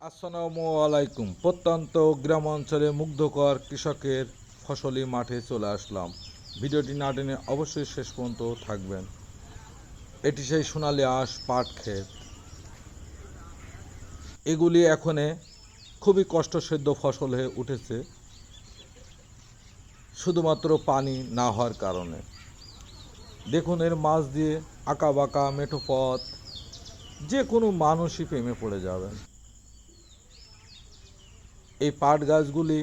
আসসালামু আলাইকুম। প্রত্যন্ত গ্রাম অঞ্চলে মুগ্ধকর কৃষকের ফসলি মাঠে চলে আসলাম। ভিডিওটি না টেনে অবশ্যই শেষ পর্যন্ত থাকবেন। এটি সেই সোনালি আঁশ পাট ক্ষেত। এগুলি এখনে খুবই কষ্টসাধ্য ফসল হয়ে উঠেছে। শুধুমাত্র পানি না হওয়ার কারণে। দেখুন, এর মাছ দিয়ে আঁকা বাঁকা মেঠো পথ, যে কোনো মানুষই প্রেমে পড়ে যাবেন। এই পাট গাছগুলি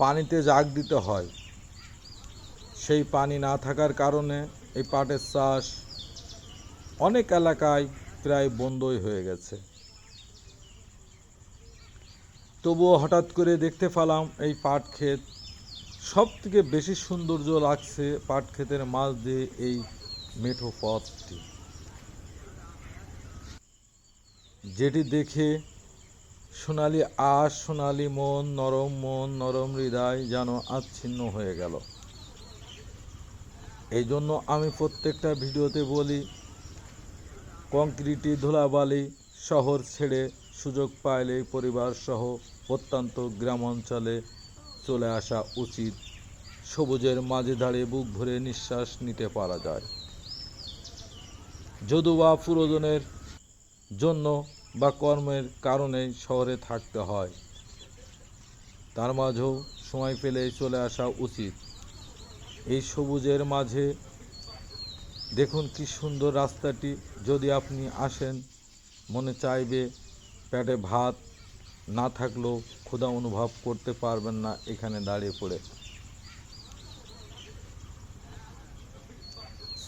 পানিতে জাগ দিতে হয়। সেই পানি না থাকার কারণে এই পাটের চাষ অনেক এলাকায় প্রায় বন্ধই হয়ে গেছে। তবুও হঠাৎ করে দেখতে পেলাম এই পাট ক্ষেত সব থেকে বেশি সৌন্দর্য লাগছে পাট ক্ষেতের মাছ দিয়ে এই মেঠো পথটি। যেটি দেখে সোনালি আশ, সোনালি মন, নরম মন, নরম হৃদয় যেন আচ্ছিন্ন হয়ে গেল। এই জন্য আমি প্রত্যেকটা ভিডিওতে বলি, কংক্রিটি ধুলাবালি শহর ছেড়ে সুযোগ পাইলে পরিবার সহ প্রত্যন্ত গ্রাম অঞ্চলে চলে আসা উচিত। সবুজের মাঝে দাঁড়িয়ে বুক ভরে নিঃশ্বাস নিতে পারা যায়। যদুবা পুরোজনের জন্য বা কর্মের কারণে শহরে থাকতে হয়। তার মাঝেও সময় পেলে চলে আসা উচিত। এই সবুজের মাঝে দেখুন কি সুন্দর রাস্তাটি। যদি আপনি আসেন, মনে চাইবে পেটে ভাত না থাকলেও ক্ষুধা অনুভব করতে পারবেন না এখানে দাঁড়িয়ে পড়ে।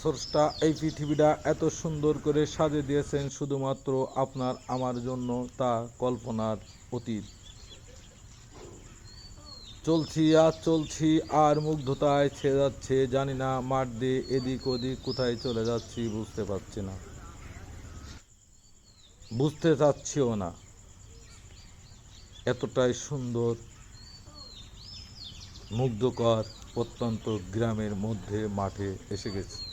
স্রষ্টা এই পৃথিবীটা এত সুন্দর করে সাজিয়ে দিয়েছেন শুধুমাত্র আপনার, আমার জন্য তা কল্পনার অতীত। চলছি আর চলছি, আর মুগ্ধতায় ছেয়ে যাচ্ছে, জানি না মাঠ দিয়ে এদিক ওদিক কোথায় চলে যাচ্ছি, বুঝতে পারছি না। বুঝতে চাচ্ছিও না। এতটাই সুন্দর, মুগ্ধকর প্রত্যন্ত গ্রামের মধ্যে মাঠে এসে গেছি।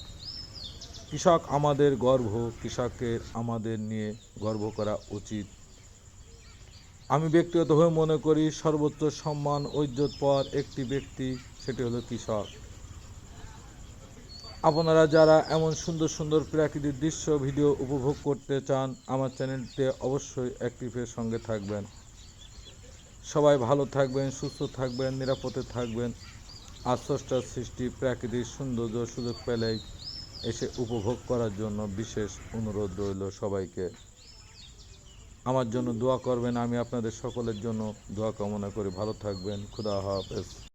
কৃষক আমাদের গর্ব, কৃষকের আমাদের নিয়ে গর্ব করা উচিত। আমি ব্যক্তিগতভাবে মনে করি সর্বোচ্চ সম্মান, ঐজ্জত পর একটি ব্যক্তি, সেটি হলো কৃষক। আপনারা যারা এমন সুন্দর সুন্দর প্রাকৃতিক দৃশ্য, ভিডিও উপভোগ করতে চান, আমার চ্যানেলটিতে অবশ্যই অ্যাক্টিভের সঙ্গে থাকবেন। সবাই ভালো থাকবেন, সুস্থ থাকবেন, নিরাপদে থাকবেন। আর স্রষ্টার সৃষ্টি, প্রাকৃতিক সৌন্দর্য সুযোগ পেলেই এসে উপভোগ করার জন্য বিশেষ অনুরোধ রইল সবাইকে। আমার জন্য দোয়া করবেন, আমি আপনাদের সকলের জন্য দোয়া কামনা করি। ভালো থাকবেন, খুদা হাফেজ।